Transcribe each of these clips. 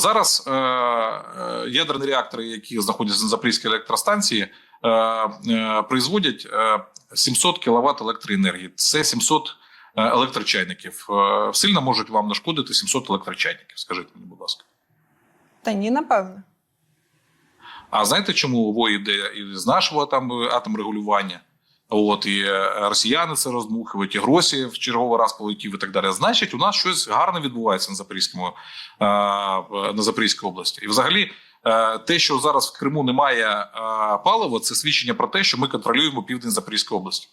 Зараз е, е, ядерні реактори, які знаходяться на Запорізькій електростанції, е, е, производять е, 700 кВт електроенергії. Це 700 е, електрочайників. Е, сильно можуть вам нашкодити 700 електрочайників. Скажіть мені, будь ласка. Та ні, напевно. А знаєте, чому ВО йде із нашого там е, атомрегулювання? От і е, росіяни це роздмухують, і Гросі в черговий раз полетів і так далі. Значить, у нас щось гарне відбувається на Запорізькому е, на Запорізькій області. І взагалі, е, те, що зараз в Криму немає е, палива, це свідчення про те, що ми контролюємо південь Запорізької області.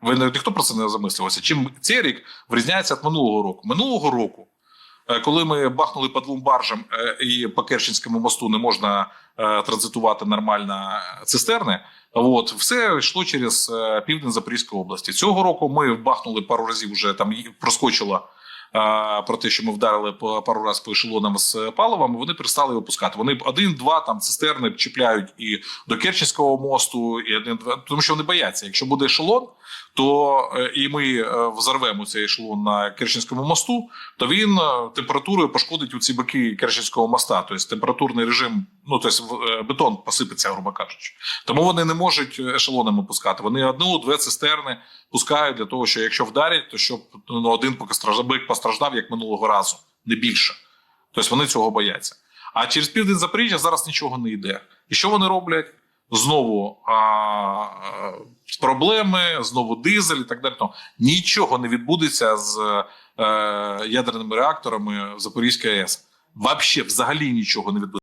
Ви ніхто про це не замислювався. Чим цей рік вирізняється від минулого року? Минулого року, е, коли ми бахнули по двом баржам е, і по Керченському мосту не можна е, транзитувати нормально цистерни. От все йшло через е, південь Запорізької області. Цього року ми бахнули пару разів. Вже там е, про те, що ми вдарили по пару разів по ешелонам з паливом. Вони перестали випускати. Вони один-два там цистерни чіпляють і до Керченського мосту, і один два тому, що вони бояться. Якщо буде ешелон, то е, і ми е, взорвемо цей ешелон на Керченському мосту, то він е, температурою пошкодить у ці боки Керченського моста. Тобто температурний режим, ну тобто е, бетон посипеться, грубо кажучи. Тому вони не можуть ешелонами пускати. Вони одну-дві цистерни пускають для того, що якщо вдарять, то щоб ну, один постраждав, як минулого разу, не більше. Тобто вони цього бояться. А через південь Запоріжжя зараз нічого не йде. І що вони роблять? Знову а, а, проблеми, знову дизель і так далі. Нічого не відбудеться з е, ядерними реакторами в Запорізькій АЕС. Вообще, взагалі нічого не відбудеться.